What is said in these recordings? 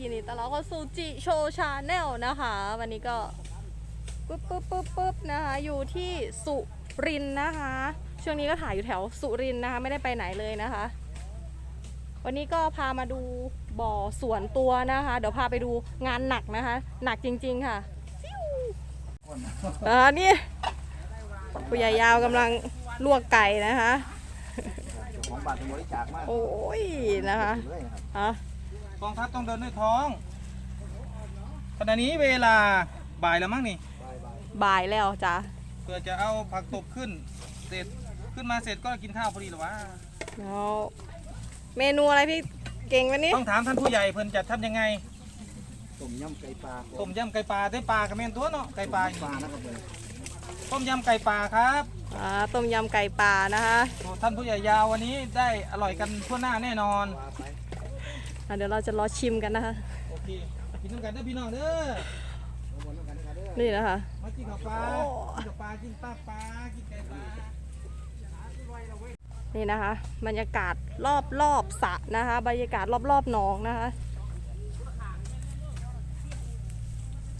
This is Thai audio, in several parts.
ยินดีต้อนรับเข้าสู่จิโชชาแนลนะคะ วันนี้ก็ปุ๊บปุ๊บปุ๊บปุ๊บนะคะอยู่ที่สุรินทร์นะคะ ช่วงนี้ก็ถ่ายอยู่แถวสุรินทร์นะคะ ไม่ได้ไปไหนเลยนะคะ วันนี้ก็พามาดูบ่อสวนตัวนะคะ เดี๋ยวพาไปดูงานหนักนะคะ หนักจริง ๆค่ะฟิวอ่านี่ผู้ใหญ่ยาวกำลังลวกไก่นะคะ ของบาทบริจาคมากโอ้ยนะคะเลยนะครับอะ กองทัพต้องเดินด้วยท้องขณะนี้เวลาบ่ายแล้วมั้งนี่ บ่ายแล้วจ้ะเพื่อจะเอาผักตบขึ้น เสร็จขึ้นมาเสร็จก็กินข้าวพอดีหรอวะ แล้วเมนูอะไรพี่เก่งวันนี้ ต้องถามท่านผู้ใหญ่เพิ่นจะทำยังไง ต้มยำไก่ปลาต้มยำไก่ปลาได้ปลากับแม่นตัวเนาะ ไก่ปลา ปลานะครับเลยต้มยำไก่ปลาครับอ่าต้มยำไก่ป่านะคะโอ้ท่านผู้ใหญ่ยาววันนี้ได้อร่อยกันทั่วหน้าแน่นอนปลาไปอะ เดี๋ยวเราจะรอชิมกันนะคะ โอเคกินน้ำกันเด้อพี่น้องเด้อเอาบนแล้วกันนะครับเด้อนี่นะคะมากินกับปลากินกับปลากินป้าปลากินไก่ปลานี่นะคะ บรรยากาศรอบรอบๆสระนะคะ บรรยากาศรอบรอบๆหนองนะคะ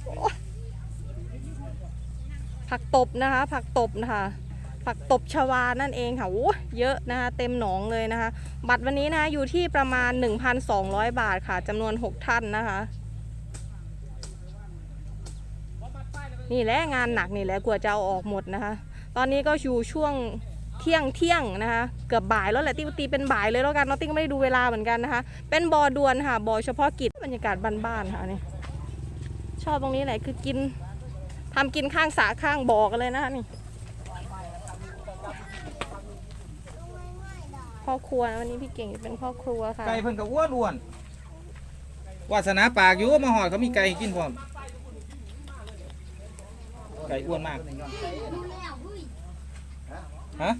โอ้ยผักตบนะคะ ผักตบนะคะ ผักตบชวานั่นเองค่ะโอ้ยเยอะนะคะเต็มหนองเลยนะคะ บัตรวันนี้นะอยู่ที่ประมาณ 1,200 บาทค่ะจำนวน 6 ท่านนะคะ นี่แหละงานหนักนี่แหละกว่าจะเอาออกหมดนะคะ ตอนนี้ก็อยู่ช่วงเที่ยงเที่ยงนะคะ เกือบบ่ายแล้วแหละตีตีเป็นบ่ายเลยแล้วกันเนอะติ้งไม่ได้ดูเวลาเหมือนกันนะคะ เป็นบอดวนค่ะบอเฉพาะกิจบรรยากาศบ้านๆค่ะนี่ชอบตรงนี้แหละคือกินทำกินข้างสาข้างบ่อกันเลยนะคะนี่ พ่อครัวนะวันนี้พี่เก่งจะเป็นพ่อครัวค่ะไก่เพิ่นกับอ้วนอ้วนวาสนาปากอยู่มาหอดเขามีไก่ให้กินพร้อมไก่อ้วนมากฮะ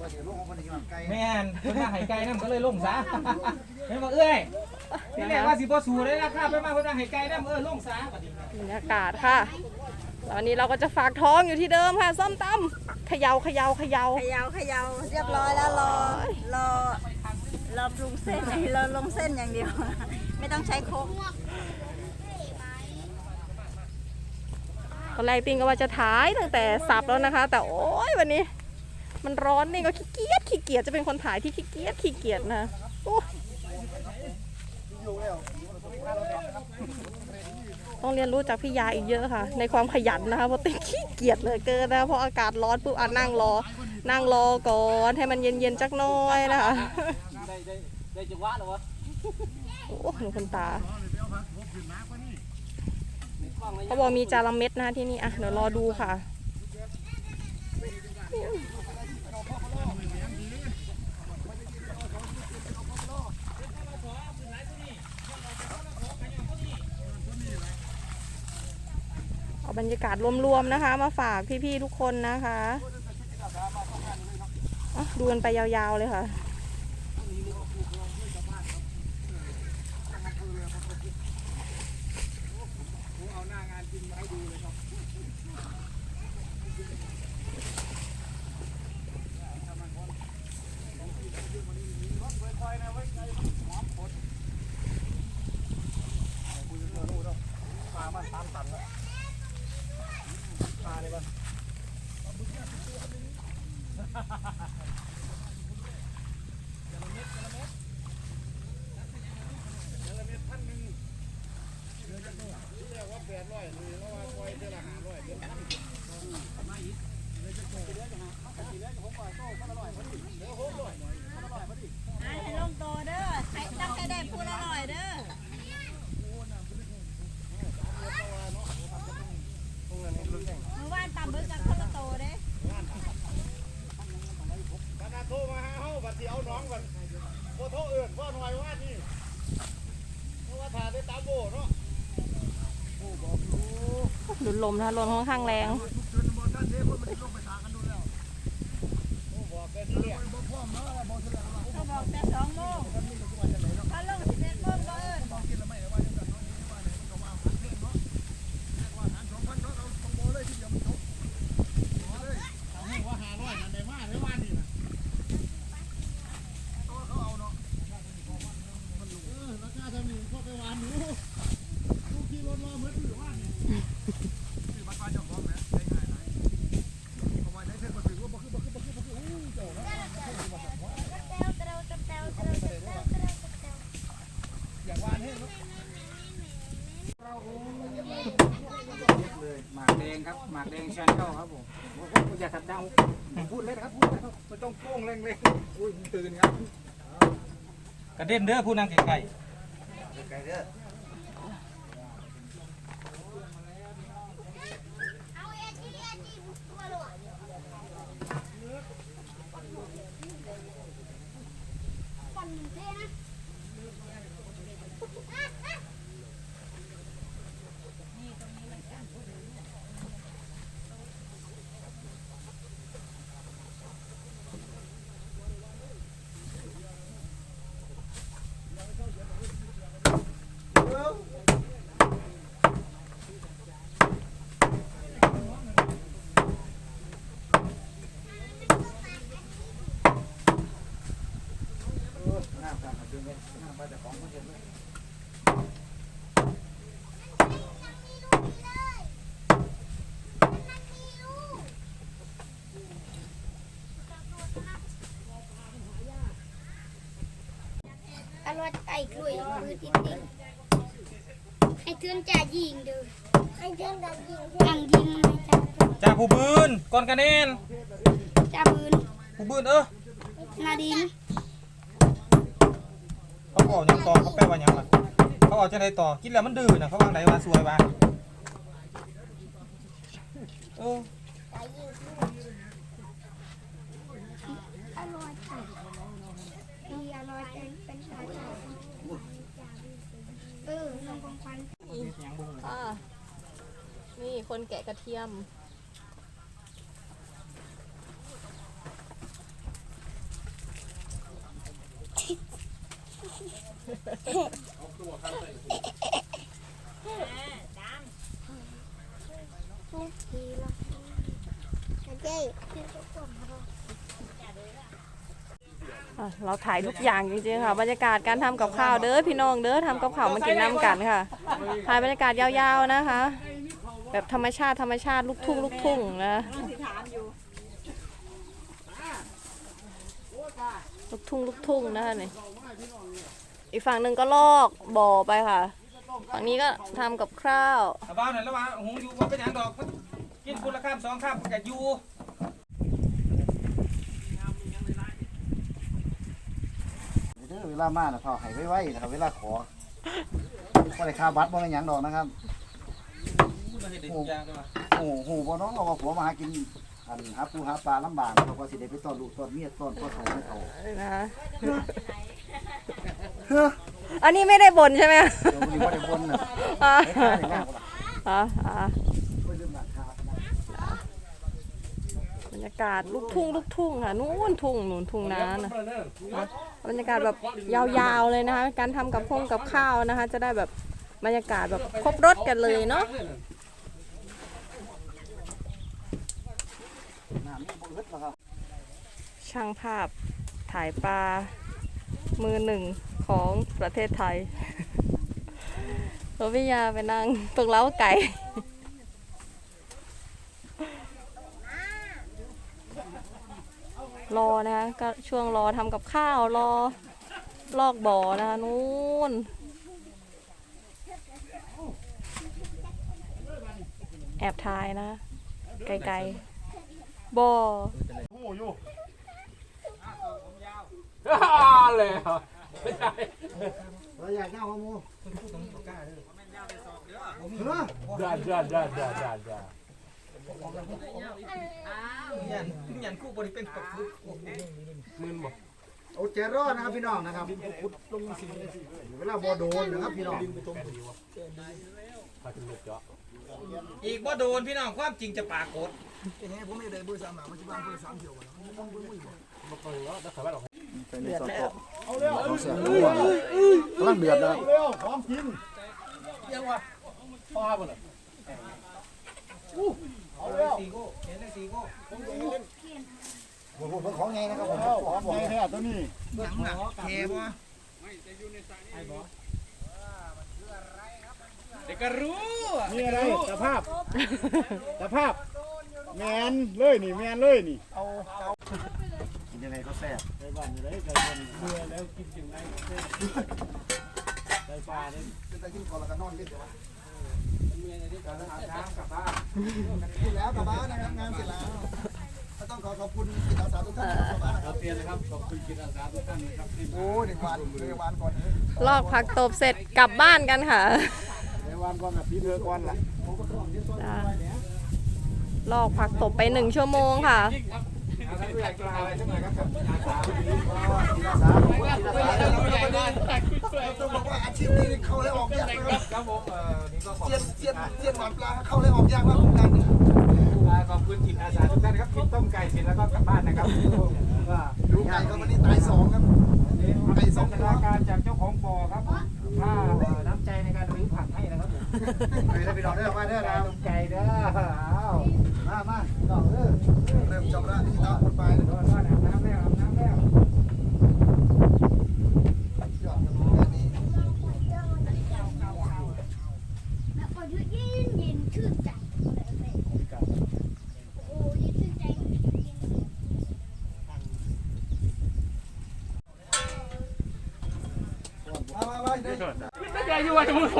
ว่าเดี๋ยวลูกของคนนี้มันไก่แม่นเพิ่นมาให้ไก่นั่นก็เลยล่มซะแม่นบ่เอ้ยที่แรกว่าสิบ่สู้เลยราคาไปมาเพิ่นมาให้ไก่นั่นเออล่มซะบัดนี้บรรยากาศค่ะ ตอนนี้เราก็จะฝากท้องอยู่ที่เดิมค่ะส้มตำเขยาเขยาเขยาเขยาเขยาเรียบร้อยแล้วรอรอรอปรุงเส้นรอลงเส้นอย่างเดียว ไม่ต้องใช้โครกตอนแรกติ้งก็ว่าจะถ่ายตั้งแต่สับแล้วนะคะ แต่โอ้ยวันนี้ มันร้อนนี่ก็ขี้เกียจขี้เกียจจะเป็นคนถ่ายที่ขี้เกียจขี้เกียจนะโอ้ย ต้องเรียนรู้จากพี่ยาอีกเยอะค่ะ ในความขยันนะคะเพราะติ้งขี้เกียจเหลยเกินนะเพราะอากาศร้อนปุ๊บอะนั่งรอ นั่งรอก่อนให้มันเย็นๆจักหน้อยนะคะได้ได้ได้จังหวะแล้ววะโอ้หนูคนตาเขาบอกมีจาระเม็ดนะที่นี่อะเดี๋ยวรอดูค่ะ เอาบรรยากาศรวมๆนะคะ มาฝากพี่ๆทุกคนนะคะอะดูกันไปยาวๆเลยค่ะ ให้ลงโตเด้อใครตั้งให้ได้พูดอร่อยเด้อเมื่อวานตำเบิกกับคนละโตเด้ ขนาดโทรมาหาเฮาบัดสิเอาน้องก่อนบ่โทรเอื่นพ่อหน่อยว่านี่เพราะว่าถ่ายได้ตามโบเนาะ ดุ ลมนะคะลมค่อนข้างแรงเขาบอกแต่สองโมงถ้าลงสิบเอ็ดโมงก็เอิญ ว่าหาร้อยนั่นได้มาได้ว่านี่นะเขาเอาเนาะเออราคาเท่านี้พอไปวานหนู เลย หมากแดงครับหมากแดงชาแนลครับผมอย่าทัดดังพูดเลยนะครับพูดเลยครับไม่ต้องโป้งเร่งๆอุ้ยตื่นครับกระเด็นเด้อผู้นั่งไกลไกลเด้อ อร่อยไก่กล้วยมือจริงๆไอ้เทือนจ่ายิงดูไอ้เทือนจ่ายิงกังยิงจ่าๆจาผู้บืนก่อนกันเนนจ่าบืนผู้บืนเออนาดินเขาบอกยังต่อเขาแปลว่ายังล่ะเขาบอกจะได้ต่อกินแล้วมันดื้อนะเขาวางไหนวาสวยวาเอออร่อยไก่ดีอร่อยไก่เป็นชาจ่า เออลงของควันอ่านี่คนแกะกระเทียมทุกทีละเจ๊ อะ เราถ่ายทุกอย่างจริงๆค่ะบรรยากาศการทำกับข้าวเด้อพี่น้องเด้อทำกับข้าวมากินน้ำกันค่ะถ่ายบรรยากาศยาวๆนะคะ แบบธรรมชาติธรรมชาติลูกทุ่งลูกทุ่งนะลูกทุ่งลูกทุ่งนะคะนี่อีกฝั่งหนึ่งก็ลอกบ่อไปค่ะ ฝั่งนี้ก็ทำกับข้าวบ้าน่อยแล้วว่าหงอยู่ว่าเป็นหยังดอกกินคนละข้ามสองข้ามมันก็อยู่ เด้ อเวลามาน่ะเขาให้ไว้ๆนะครับเวลาขอบ่ได้ค่าบัตรบ่ได้หยังดอกนะครับ มาเห็นเด็กยางด้วยว่ะโอ้โหบ่น้องเอาว่าผัวมาหากินอันหาปูหาปลาลำบากเพราะว่าสิได้ไปต้อนลูกต้อนเมียต้อนพ่อเขาไม่เขานะคะเฮ้ออันนี้ไม่ได้บ่นใช่ไหมเดี๋ยววันนี้บ่ได้บนน่ะอ่าไอ้ข้าได้งามบ่ล่ะอ่าอ่าบ่ลืมหลักฐานนะบรรยากาศลูกทุ่งลูกทุ่งค่ะนู่นทุ่งนู่นทุ่งนานะ บรรยากาศแบบยาวๆเลยนะคะ การทำกับพงกับข้าวนะคะ จะได้แบบบรรยากาศแบบครบรถกันเลยเนาะช่างภาพถ่ายปลามือหนึ่งของประเทศไทยโรพิยาไปนั่งตรงเล้าไก่ รอนะคะก็ช่วงรอทำกับข้าวรอลอกบ่อนะคะนู่นแอบถ่ายนะ ไกลๆบ่อโอ้อยู่เลยเราอยากเจ้าข้อมูลเฮ้อ Da, da, da, da, da, da. ยันยันคู่บริเป็นตกลุกโอ้โหเอาเจรอดนะครับพี่น้องนะครับขุดลงสิเวลาบ่โดนนะครับพี่น้องอีกบ่โดนพี่น้องความจริงจะปรากฏใส่ในซอสเเอาเร็วเอาเสียงรั่วกำลังเดือดแล้วเร็วพร้อมกินยังวะพอบ่ล่ะ เอาเร็วสี่โก้เห็นเลยสี่โก้ผมผมของไงนะครับผมของไงแท้ตัวนี้หนังหนักแค่บ่เด็กก็รู้นี่อะไรสภาพสภาพแมนเลยนี่แมนเลยนี่เอาเอากินยังไงก็แซ่บไปบ้านอยู่เลยไก่คนเบื่อแล้วกินจังไงเป็นตะกินก่อนแล้วก็นอนนิดเดียว เสร็จแล้วกลับบ้านนะครับงานเสร็จแล้วก็ต้องขอขอบคุณจิตอาสาทุกท่านที่เข้ามานะครับเรียนนะครับขอบคุณจิตอาสาทุกท่านนะครับโอ้เด็กวานเด็กวานก่อนนี้ลอกผักตบเสร็จกลับบ้านกันค่ะ เด็กวานก่อนแบบพี่เธอก่อนล่ะจ้ะลอกผักตบไปหนึ่งชั่วโมงค่ะเอาท่านผู้ใหญ่กล่าวอะไรสักหน่อยครับกับอาสาจิ ก็ต้องบอกว่าอาชีพนี้เข้าและออกยากนะครับครับผมเอ่อนี่ก็ขอบเสียนเสียนเสียนหวานปลาเข้าและออกยากมากงานนี้ขอบคุณจิตอาสาทุกท่านนะครับกินต้มไก่เสร็จแล้วก็กลับบ้านนะครับดูไก่ก็วันนี้ตายสองครับไก่สองพัฒนาการจากเจ้าของบ่อครับค่าน้ำใจในการรื้อผักให้นะครับไปได้ไปดอกได้มาได้ไก่แล้วต้มไก่เด้ออ้าวมามาดอกเออ ริ่มจบแล้วที่ตามคนไปนะน้ำแล้วน้ำแล้วยอดกันงานนี้แล้วก็ยืดเย็นเย็นชื่นใจโอ้ยชื่นใจมามามาเดินไม่ได้อยู่ว่าจะมือส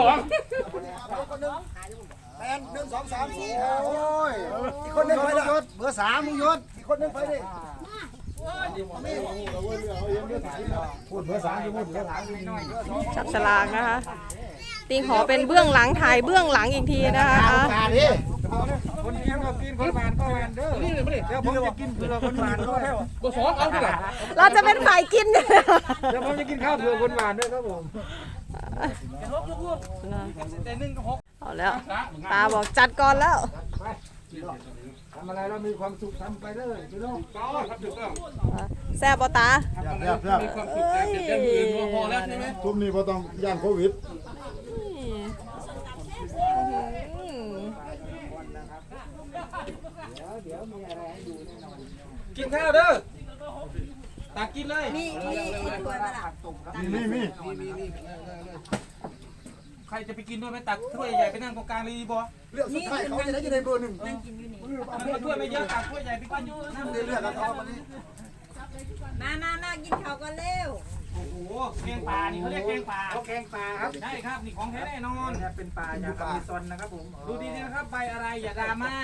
องแมนหนึ่งสองสามสี่ห้าโอ้ยอีกคนหนึงไปละเบอร์สามมึงยศอีกคนหนึงไปดิพูดเบอร์สามอยู่พูดเบอร์สามอยู่น้อยจับฉลากนะคะติงขอเป็นเบื้องหลังถ่ายเบื้องหลังอีกทีนะคะคนเลี้ยงก็กินคนหวานก็หวานเด้อนี่เลยไม่ได้เดี๋ยวผมจะกินเผื่อคนหวานด้วยมือสองเอาดิล่ะเราจะเป็นฝ่ายกินเดี๋ยวผมจะกินข้าวเผื่อคนหวานด้วยครับผมเอาแล้วตาบอกจัดก่อนแล้วทำอะไรเรามีความสุขทำไปเลยพี่น้องก็ครับถูกต้องแซ่บปะตามีความสุขแต่เดี๋ยวอื่นพอแล้วใช่ไหมทุกนี้พอต้องย่านโควิดอืมกินข้าวเด้อตักกินเลยมีมีมีถ้วยมาละมีมี ใครจะไปกินด้วยไหมตักถ้วยใหญ่ไปนั่งตรงกลางเลยดีบ่เลือกสุดท้ายเขาจะได้อยู่ในเบอร์หนึ่งนั่งกินอยู่นี่มันถ้วยไม่เยอะตักถ้วยใหญ่ไปกินอยู่นั่งได้เลือกกับเขาวันนี้มามามากินข้าวกันเร็วโอ้โหแกงปลานี่เขาเรียกแกงปลาเขาแกงปลาครับใช่ครับนี่ของแท้แน่นอนเป็นปลาจากอเมซอนนะครับผมดูดีๆนะครับใบอะไรอย่าดราม่า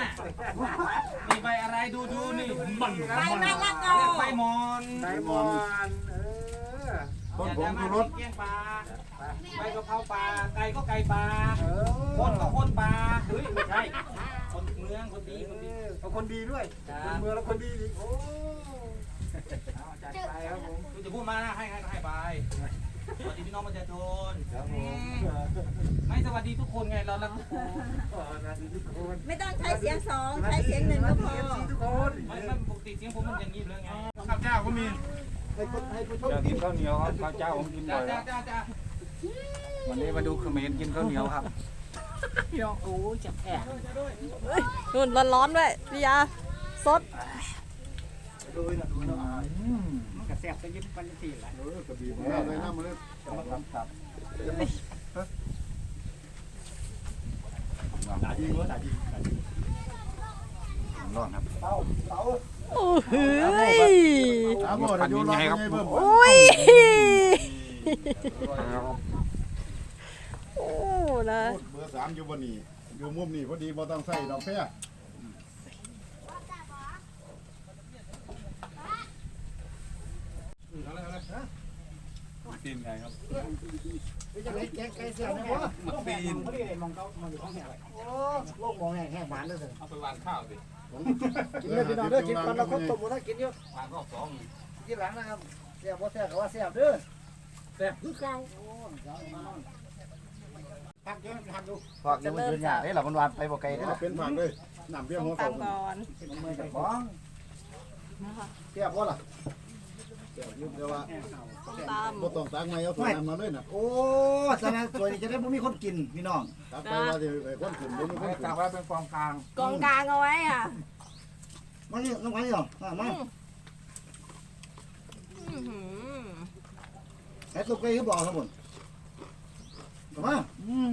นี่ใบอะไรดูดูนี่มันไปมาละกอใบมอนใบมอน เออคนผมคือรถแกงปลาใบกะเพราปลา ไก่ก็ไก่ปลาคนก็คนปลาเฮ้ยไม่ใช่ คนเมือง คนดี คนดีเอาคนดีด้วย คนเมืองแล้วคนดีอีกโอ้เอาจัดไปครับผมคุณจะพูดมานะให้ให้ให้ไป สวัสดีพี่น้องประชาชนครับผมไม่สวัสดีทุกคนไงเรารักทุกคนสวัสดีทุกคนไม่ต้องใช้เสียงสองใช้เสียงหนึ่งก็พอทุกคนไม่ไม่ปกติเสียงผมมันอย่างนี้เลยไงข้าวเจ้าก็มี ให้คนให้ผู้ชมอยากกินข้าวเหนียวครับข้าวเจ้าผมกินบ่อยจ้าจ้าจ้าวันนี้มาดูเขมรกินข้าวเหนียวครับนู่นร้อนๆด้วยพี่ยาสดดูนะดูนะกระแสบจะยึดปันตีละเออกระบี่มาเลยนะมือจะมาทำตับด่ายิงวะด่ายิงร้อนครับเต้าเต้า โอ้โหยถามหมดอายุร้อนยังไงเพิ่มโอ้ยโอ้นะเบอร์สามอยู่บนนี้อยู่มุมนี้พอดีบ่ต้องใส่ดอกแพรตีนไงครับจะไหนแกงไก่เสียนะวะมักตีนมองเขามองอยู่ข้างแหงโอ้โลกมองแห้งแห้งหวานเลยเอาไปวางข้าวสิ กินเลยพี่น้องเด้อกินก่อนเราครบตบหมดแล้วกินเยอะวางก็สองกินหลังนะครับเสียบบ่เสียบก็ว่าเสียบเด้อแต่คือเก่าพักเยอะทำดูพอกยังมันยืนยากได้หรอมันวานไปบ่ไกลได้หรอเป็นผักเลยน้ำเบี้ยต้หัอวงเขาตำก่อนมือเจ้าของเสียบบ่ล่ะเสี ยบอยู่แต่ว่าต้มตบ่ต้องตักไม้เอาถ้วยน้ำมาเลยน่ะโอ้สนะสวยนี่จะได้บ่มีคนกินพี่น้องตักไปว่าสิไอ้คนขึ้นบ่มีคนไม่ขึ้นต่างว่าเป็นกองกลางำกองกลางเอาไว้อะมานี่น้องไว้เหรอมามาอื้อหือใส่ตุ๊กไก่คือบ่ครับผมมาอืม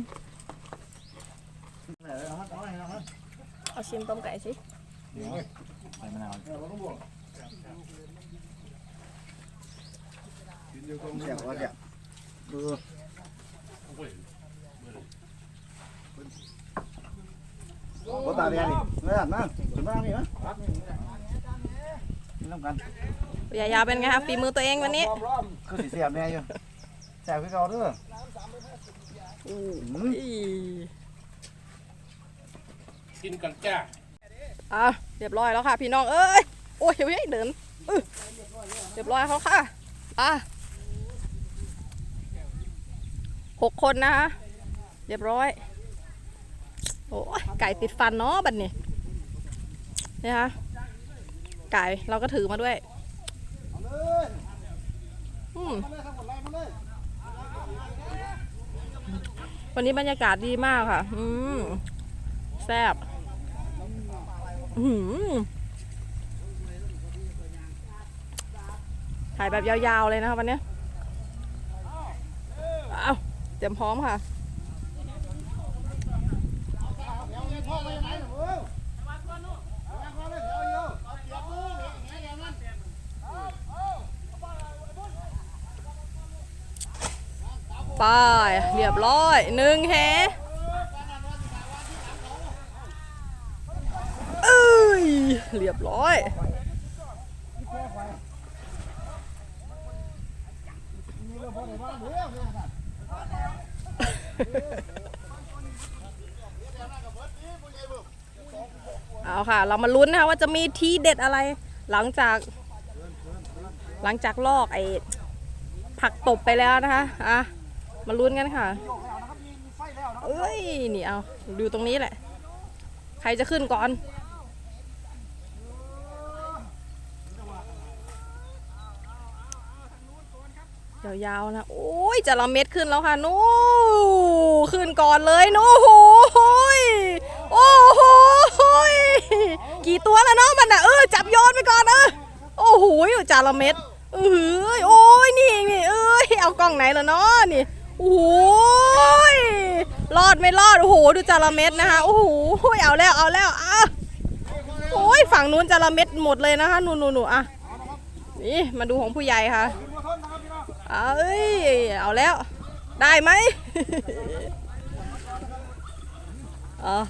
เอาชิมต้มไก่สิ ใส่มะนาวกินอยู่ตรง เดี๋ยวว่าเดี๋ยวเออบ่ตาแดงนี่เนื้อมาถึงมานี่นะนี่น้ำกันยายาเป็นไงคะฝีมือตัวเองวันนี้คือสิเสียบแน่อยู่แซ่บคือเก่าด้ออืมกินกันจ้าอะเรียบร้อยแล้วค่ะ พี่น้องเอ้ยโอ้ยเฮ้ยเดินเรียบร้อยเขาค่ะอะ หกคนนะคะเรียบร้อย โอ้ยไก่ติดฟันเนาะบัดนี้นี่คะไก่เราก็ถือมาด้วยอืมวันนี้บรรยากาศดีมากค่ะ อืมแซ่บอื้อหือถ่ายแบบยาวๆเลยนะครับวันนี้ รียมพร้อมค่ะไปเรียบร้อยหนึ่งแฮเอ้ยเรียบร้อย เอา ค่ะ เรามาลุ้นนะคะว่าจะมีทีเด็ดอะไร หลังจาก หลังจากลอกไอ้ผักตบไปแล้วนะคะอะมาลุ้นกันค่ะเอ้ยนี่เอาดูตรงนี้แหละ ใครจะขึ้นก่อนยาวๆนะโอ้ยจะละเม็ดขึ้นแล้วค่ะนู้ขึ้นก่อนเลยนู้โอ้โหยโอ้โห กี่ตัวแล้วเนาะมันอะเออจับโยนไปก่อนเออโอ้โหจาละเม็ดเออโอ้ยนี่นี่เอ้ยเอากล้องไหนแล้วเนาะนี่โอ้ยรอดไม่รอดโอ้โหดูจาละเม็ดนะคะโอ้โหเอาแล้วเอาแล้วอะโอ้ยฝั่งนู้นจาละเม็ดหมดเลยนะคะหนูหนูหนูอะนี่มาดูของผู้ใหญ่ค่ะเอ้ยเอาแล้วได้ไหมเออ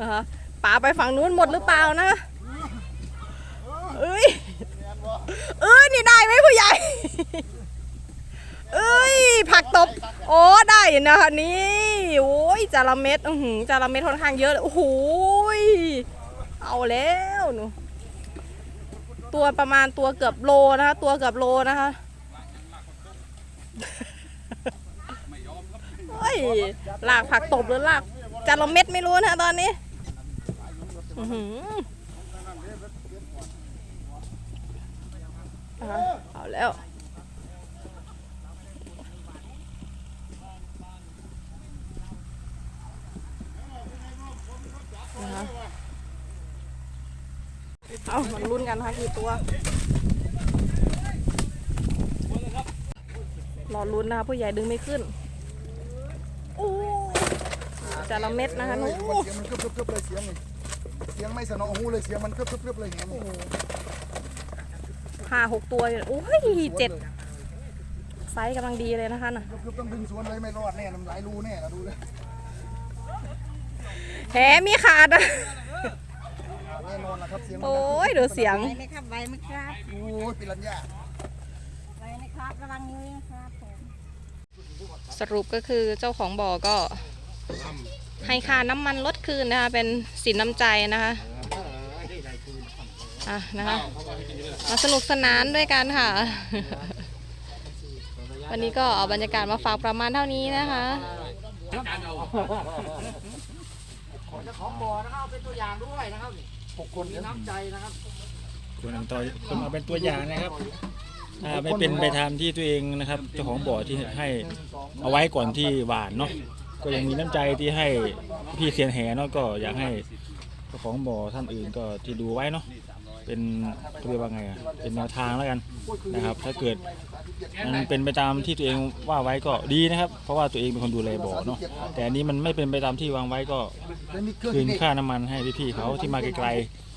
นะคะ ป่าไปฝั่งนู้นหมดหรือเปล่านะเอ้ยเอ้ยนี่ได้ไหมผู้ใหญ่ เอ้ยผักตบ โอ้ได้นะคะนี่โอ้ยจาระเม็ดอือหือจาระเม็ดค่อนข้างเยอะเลยโอ้โหเอาแล้วหนูตัวประมาณตัวเกือบโลนะคะ ตัวเกือบโลนะคะเฮ้ยลากผักตบหรือลากจาระเม็ดไม่รู้นะตอนนี้ อื้อหืออะเอาแล้ว นะคะเอามันลุ้นกันนะคะกี่ตัว รอลุ้นนะคะผู้ใหญ่ดึงไม่ขึ้นโอ้จาระเม็ดนะคะหนูเสียงมันกรึบกึบเลยเสียงนี่เสียงไม่สนอหูเลยเสียงมันกรึบกรึบกรึบเลยเห็นไหมห้าหกตัวอยู่โอ้ยเจ็ดไซส์กำลังดีเลยนะคะน่ะกรึบกรึบต้องดึงสวนเลยไม่รอดแน่น้ำลายรูแน่เราดูเลยแหมีขาดอะแน่นอนนะครับเสียงมันโอ้ยดูเสียง ไว้ไหมครับไว้ไหมครับโอ้ยปิรัญญาไว้ไหมครับระวังมือนะครับผม สรุปก็คือเจ้าของบ่อก็ ให้ค่าน้ำมันลดคืนนะคะ เป็นสินน้ำใจนะคะอะนะคะ มาสนุกสนานด้วยกันค่ะ วันนี้ก็เอาบรรยากาศมาฝากประมาณเท่านี้นะคะของบ่อนะครับเป็นตัวอย่างด้วยนะครับหกคนมีน้ำใจนะครับคนเอาต่อคนเอาเป็นตัวอย่างนะครับอ่าไม่เป็นไปตามที่ตัวเองนะครับเจ้าของบ่อที่ให้เอาไว้ก่อนที่หวานเนาะ ก็ยังมีน้ำใจที่ให้พี่เซียนแหเนาะก็อยากให้เจ้าของบ่อท่านอื่นก็ที่ดูไว้เนาะเป็นเรียกว่าไงอะเป็นแนวทางแล้วกันนะครับ ถ้าเกิดมันเป็นไปตามที่ตัวเองว่าไว้ก็ดีนะครับ เพราะว่าตัวเองเป็นคนดูแลบ่อเนาะแต่อันนี้มันไม่เป็นไปตามที่วางไว้ก็คืนค่าน้ำมันให้พี่ๆเขาที่มาไกลๆ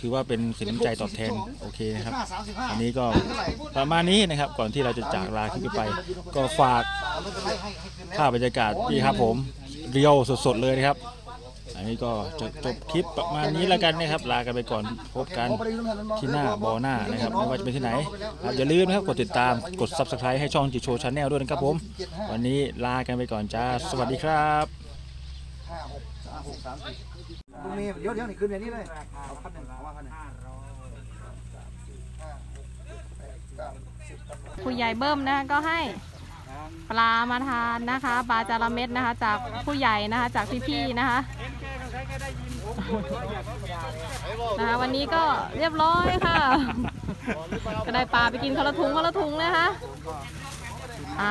ถือว่าเป็นสินน้ำใจตอบแทนโอเคนะครับห้าสามสิบห้าอันนี้ก็ประมาณนี้นะครับก่อนที่เราจะจากลาคลิปนี้ไป ก็ฝากไม่เป็นไรให้ให้คืนแล้วภาพบรรยากาศนี่ครับผมเรียวสดๆเลยนะครับ อันนี้ก็จะจบคลิปประมาณนี้แล้วกันนะครับ ลากันไปก่อนพบกันที่หน้าบอหน้านะครับไม่ว่าจะเป็นที่ไหนอะอย่าลืมนะครับกดติดตามกด subscribe ให้ช่องจิโชชาแนลด้วยนะครับผม วันนี้ลากันไปก่อนจ้าสวัสดีครับ ห้าหกสามหกสามสี่ตรงนี้เดี๋ยวเดี๋ยวนี่คืนเดี๋ยนี้เลยเอาพันหนึ่งเอามาพันหนึ่งผู้ใหญ่เบิ้มนะคะก็ให้ปลามาทานนะคะ ปลาจาระเม็ดนะคะ จากผู้ใหญ่นะคะจากพี่ๆนะคะนะคะวันนี้ก็เรียบร้อยค่ะ ก็ได้ปลาไปกินคนละถุงคนละถุงนะคะอะ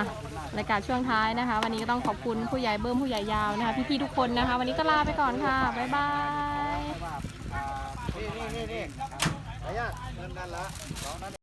รายการช่วงท้ายนะคะ วันนี้ก็ต้องขอบคุณผู้ใหญ่เบิ้มผู้ใหญ่ยาวนะคะ พี่ๆทุกคนนะคะ วันนี้ก็ลาไปก่อนค่ะ บ๊ายบาย นี่นี่นี่นี่ขออนุญาตเงินนั่นละ